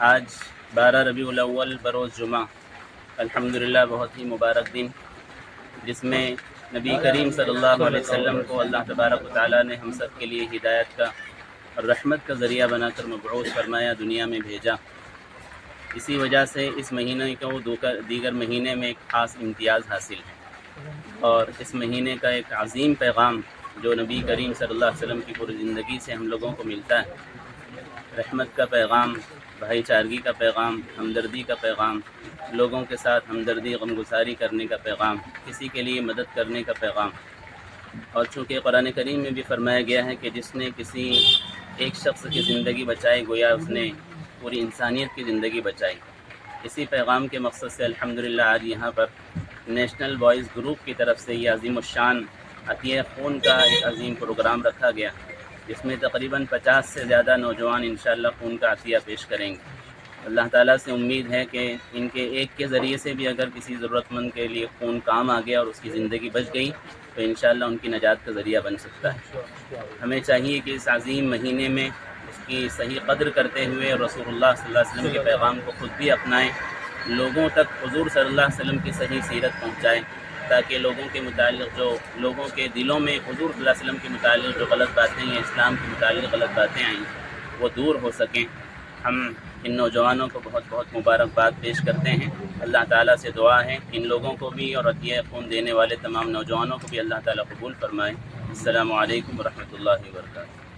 آج بارہ ربیع الاول بروز جمعہ۔ الحمدللہ، بہت ہی مبارک دن۔ جس میں نبی کریم صلی اللہ علیہ وسلم کو اللہ تبارک و تعالیٰ نے ہم سب کے لیے ہدایت کا اور رحمت کا ذریعہ بنا کر مبعوث فرمایا، دنیا میں بھیجا۔ اسی وجہ سے اس مہینے کو دیگر مہینے میں ایک خاص امتیاز حاصل ہے۔ اور اس مہینے کا ایک عظیم پیغام جو نبی کریم صلی اللہ علیہ وسلم کی پوری زندگی سے ہم لوگوں کو ملتا ہے، رحمت کا پیغام بھائی چارگی کا پیغام، ہمدردی کا پیغام، لوگوں کے ساتھ ہمدردی، غمگساری کرنے کا پیغام، کسی کے لیے مدد کرنے کا پیغام۔ اور چونکہ قرآن کریم میں بھی فرمایا گیا ہے کہ جس نے کسی ایک شخص کی زندگی بچائی، گویا اس نے پوری انسانیت کی زندگی بچائی۔ اسی پیغام کے مقصد سے الحمدللہ آج یہاں پر نیشنل بوائز گروپ کی طرف سے یہ عظیم الشان عطیہ خون کا ایک عظیم پروگرام رکھا گیا۔ جس میں تقریباً پچاس سے زیادہ نوجوان انشاءاللہ خون کا عطیہ پیش کریں گے۔ اللہ تعالیٰ سے امید ہے کہ ان کے ایک کے ذریعے سے بھی اگر کسی ضرورت مند کے لیے خون کام آ گیا اور اس کی زندگی بچ گئی، تو انشاءاللہ ان کی نجات کا ذریعہ بن سکتا ہے۔ ہمیں چاہیے کہ اس عظیم مہینے میں اس کی صحیح قدر کرتے ہوئے رسول اللہ صلی اللہ علیہ وسلم کے پیغام کو خود بھی اپنائیں، لوگوں تک حضور صلی اللہ علیہ وسلم کی صحیح سیرت پہنچائیں۔ تاکہ لوگوں کے متعلق جو لوگوں کے دلوں میں حضور صلی اللہ علیہ وسلم کے متعلق جو غلط باتیں یا اسلام کے متعلق غلط باتیں آئیں، وہ دور ہو سکیں۔ ہم ان نوجوانوں کو بہت بہت مبارکباد پیش کرتے ہیں۔ اللہ تعالیٰ سے دعا ہے ان لوگوں کو بھی اور عطیہ خون دینے والے تمام نوجوانوں کو بھی اللہ تعالیٰ قبول فرمائے۔ السلام علیکم ورحمۃ اللہ وبرکاتہ۔